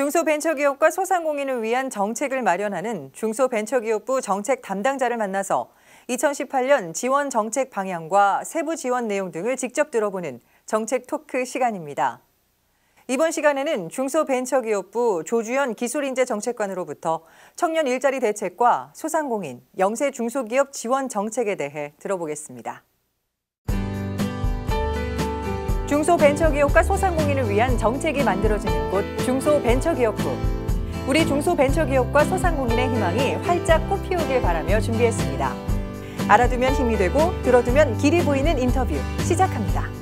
중소벤처기업과 소상공인을 위한 정책을 마련하는 중소벤처기업부 정책 담당자를 만나서 2018년 지원 정책 방향과 세부 지원 내용 등을 직접 들어보는 정책 토크 시간입니다. 이번 시간에는 중소벤처기업부 조주연 기술인재 정책관으로부터 청년 일자리 대책과 소상공인, 영세 중소기업 지원 정책에 대해 들어보겠습니다. 중소벤처기업과 소상공인을 위한 정책이 만들어지는 곳 중소벤처기업부. 우리 중소벤처기업과 소상공인의 희망이 활짝 꽃피우길 바라며 준비했습니다. 알아두면 힘이 되고 들어두면 길이 보이는 인터뷰 시작합니다.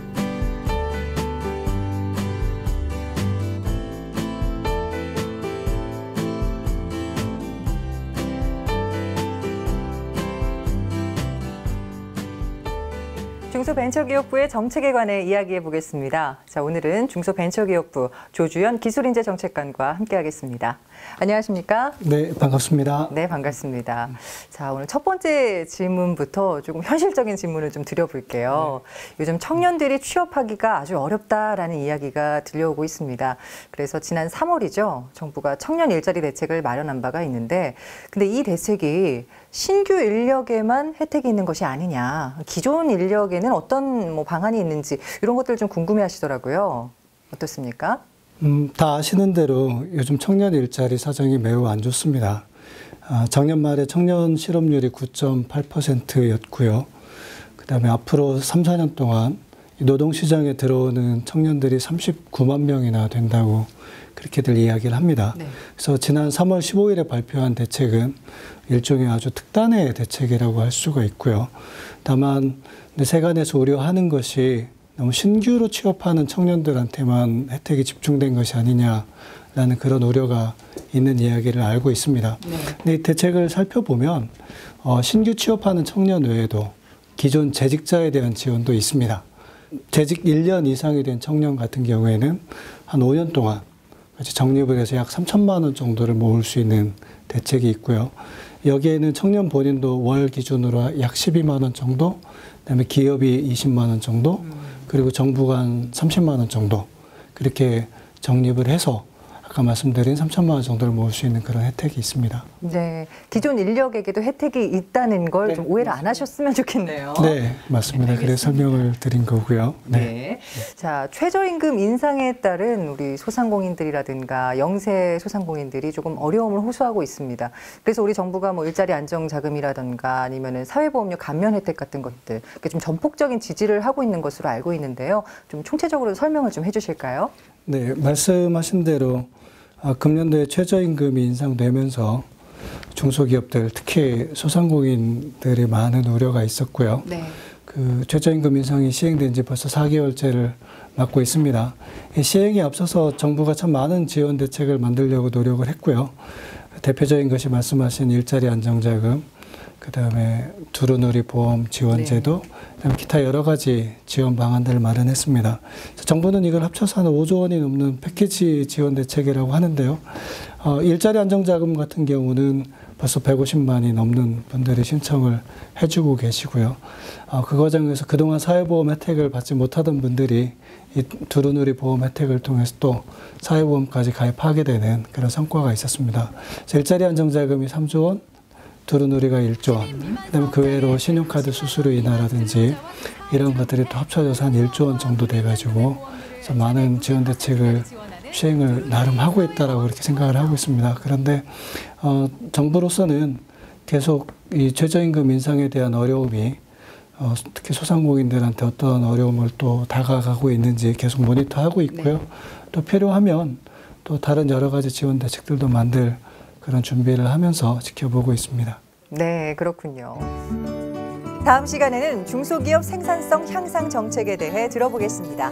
중소벤처기업부의 정책에 관해 이야기해 보겠습니다. 자, 오늘은 중소벤처기업부 조주연 기술인재 정책관과 함께하겠습니다. 안녕하십니까? 네, 반갑습니다. 네, 반갑습니다. 자, 오늘 첫 번째 질문부터 조금 현실적인 질문을 좀 드려볼게요. 네. 요즘 청년들이 취업하기가 아주 어렵다라는 이야기가 들려오고 있습니다. 그래서 지난 3월이죠. 정부가 청년 일자리 대책을 마련한 바가 있는데, 근데 이 대책이 신규 인력에만 혜택이 있는 것이 아니냐. 기존 인력에는 어떤 뭐 방안이 있는지 이런 것들 좀 궁금해 하시더라고요. 어떻습니까? 음, 다 아시는 대로 요즘 청년 일자리 사정이 매우 안 좋습니다. 아, 작년 말에 청년 실업률이 9.8%였고요. 그 다음에 앞으로 3, 4년 동안 노동시장에 들어오는 청년들이 39만 명이나 된다고 그렇게들 이야기를 합니다. 네. 그래서 지난 3월 15일에 발표한 대책은 일종의 아주 특단의 대책이라고 할 수가 있고요. 다만 세간에서 우려하는 것이 너무 신규로 취업하는 청년들한테만 혜택이 집중된 것이 아니냐라는 그런 우려가 있는 이야기를 알고 있습니다. 네. 근데 이 대책을 살펴보면 어, 신규 취업하는 청년 외에도 기존 재직자에 대한 지원도 있습니다. 재직 1년 이상이 된 청년 같은 경우에는 한 5년 동안 적립을 해서 약 3천만 원 정도를 모을 수 있는 대책이 있고요. 여기에는 청년 본인도 월 기준으로 약 12만 원 정도, 그다음에 기업이 20만 원 정도, 그리고 정부가 한 30만 원 정도 그렇게 적립을 해서 아까 말씀드린 3천만 원 정도를 모을 수 있는 그런 혜택이 있습니다. 네, 기존 인력에게도 혜택이 있다는 걸좀 네. 오해를 안 하셨으면 좋겠네요. 네, 맞습니다. 네, 그래서 설명을 드린 거고요. 네. 네. 자, 최저임금 인상에 따른 우리 소상공인들이라든가 영세 소상공인들이 조금 어려움을 호소하고 있습니다. 그래서 우리 정부가 뭐 일자리 안정 자금이라든가 아니면은 사회보험료 감면 혜택 같은 것들 좀 전폭적인 지지를 하고 있는 것으로 알고 있는데요. 좀 총체적으로 설명을 좀 해주실까요? 네, 말씀하신 대로 아, 금년도에 최저임금이 인상되면서 중소기업들 특히 소상공인들이 많은 우려가 있었고요. 네. 그 최저임금 인상이 시행된 지 벌써 4개월째를 맞고 있습니다. 시행에 앞서서 정부가 참 많은 지원 대책을 만들려고 노력을 했고요. 대표적인 것이 말씀하신 일자리 안정자금, 그 다음에 두루누리 보험 지원제도, 네. 그다음에 기타 여러 가지 지원 방안들을 마련했습니다. 정부는 이걸 합쳐서 한 5조 원이 넘는 패키지 지원 대책이라고 하는데요. 어, 일자리 안정자금 같은 경우는 벌써 150만이 넘는 분들이 신청을 해주고 계시고요. 어, 그 과정에서 그동안 사회보험 혜택을 받지 못하던 분들이 이 두루누리 보험 혜택을 통해서 또 사회보험까지 가입하게 되는 그런 성과가 있었습니다. 일자리 안정자금이 3조 원, 두루누리가 1조 원, 그다음에 그 외로 신용카드 수수료 인하라든지 이런 것들이 또 합쳐져서 한 1조 원 정도 돼가지고 많은 지원 대책을 시행을 나름 하고 있다라고 그렇게 생각을 하고 있습니다. 그런데 어, 정부로서는 계속 이 최저임금 인상에 대한 어려움이 어, 특히 소상공인들한테 어떤 어려움을 또 다가가고 있는지 계속 모니터하고 있고요. 네. 또 필요하면 또 다른 여러 가지 지원 대책들도 만들 그런 준비를 하면서 지켜보고 있습니다. 네, 그렇군요. 다음 시간에는 중소기업 생산성 향상 정책에 대해 들어보겠습니다.